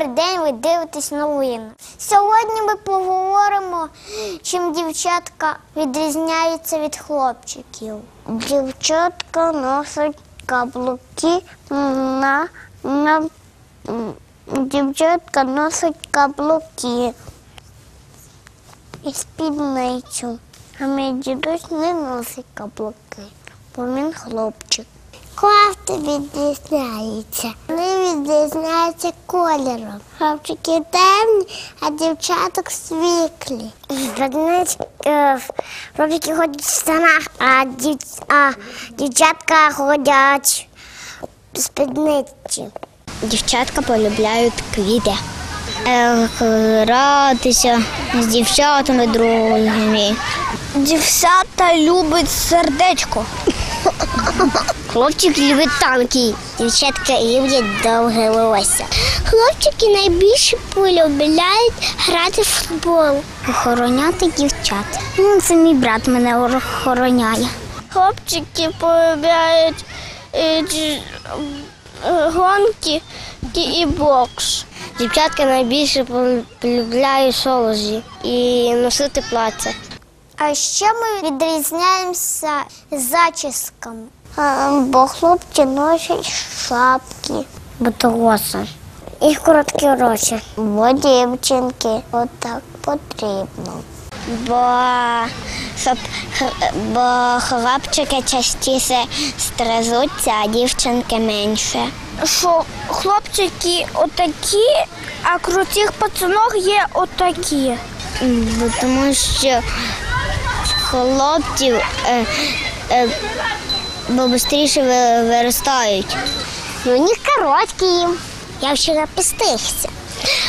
Добрий день, ви дивитесь новини. Сьогодні ми поговоримо, чим дівчатка відрізняються від хлопчиків. Дівчатка носять каблуки на, на дівчатка носить каблуки і спідницю. А мій дідусь не носить каблуки, бо він хлопчик. Кофти відрізняються. Вони відрізняються кольором. Хлопчики темні, а дівчаток світлі. Хлопчики ходять в штанах, а, дів... а дівчатка ходять в спідниці. Дівчатка полюбляють квіти. Е, Гратися з дівчатами другими. Дівчата люблять сердечко. Хлопчик любить танки, дівчатка люблять довге волосся. Хлопчики найбільше полюбляють грати в футбол. Охороняти дівчат. Ну, це мій брат мене охороняє. Хлопчики полюбляють е, гонки і бокс. Дівчатка найбільше полюбляють солозі і носити плаття. А ще ми відрізняємося зачісками. Бо хлопці носять шапки, батроси і короткі гроші. Бо дівчинки отак потрібно. Бо, щоб, бо хлопчики частіше стрезуться, а дівчинки менше. Що хлопчики отакі, а крутих пацанок є отакі. Тому що хлопців е, е, бо швидше виростають. Ну, у них короткі. Я вчора пістихся.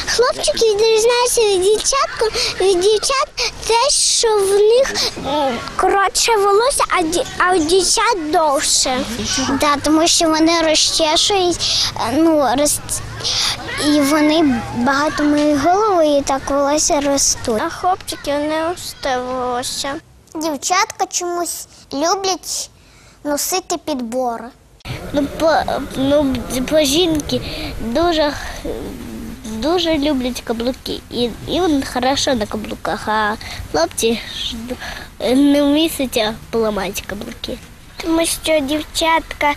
Хлопчики відрізняються від дівчатку, від дівчат те, що в них коротше волосся, а, ді- а у дівчат довше. Да, тому що вони розчешують, е, ну, роз... і вони багато миють голову і так волосся ростуть. А хлопчики не росте волосся. Дівчатка чомусь люблять носити підбори. Ну, по, ну, по жінки дуже, дуже люблять каблуки. І, і вони хорошо на каблуках, а хлопці не вмісять поламати каблуки. Тому що дівчатка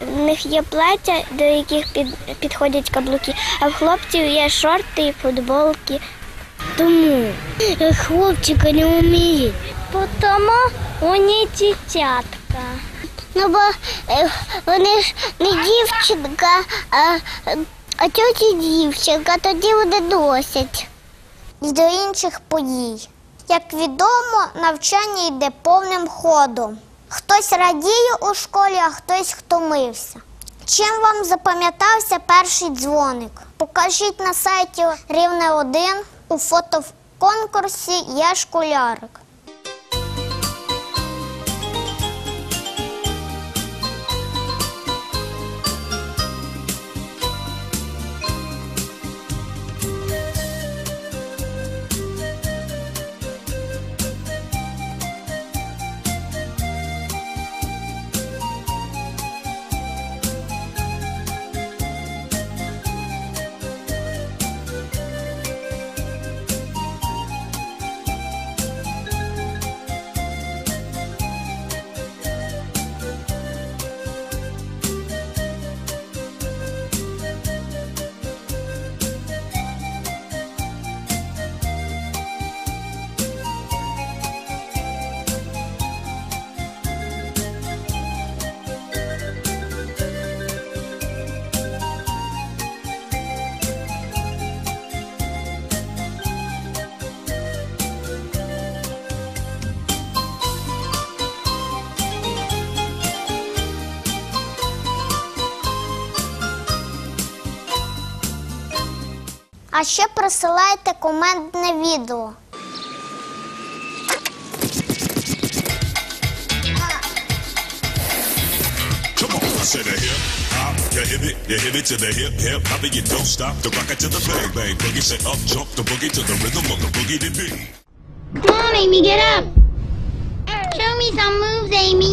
в них є плаття, до яких під, підходять каблуки, а в хлопців є шорти і футболки. Тому хлопчика не вміють. Тому вони дівчатка. Ну, бо е, вони ж не дівчинка, а, а тьоті дівчинка, тоді вони носять. І до інших подій. Як відомо, навчання йде повним ходом. Хтось радіє у школі, а хтось втомився. Чим вам запам'ятався перший дзвоник? Покажіть на сайті Рівне 1 у фотоконкурсі Я школярик. А ще присилайте коментне відео. Come on, I said a hip hop, you hip it, you hip it to the hip hip hop, and you don't stop the rock it to the bang bang boogie. Say up jump the boogie to the rhythm of the boogie to beat. Come on, Amy, get up. Show me some moves, Amy.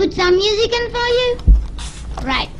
Put some music in for you? Right.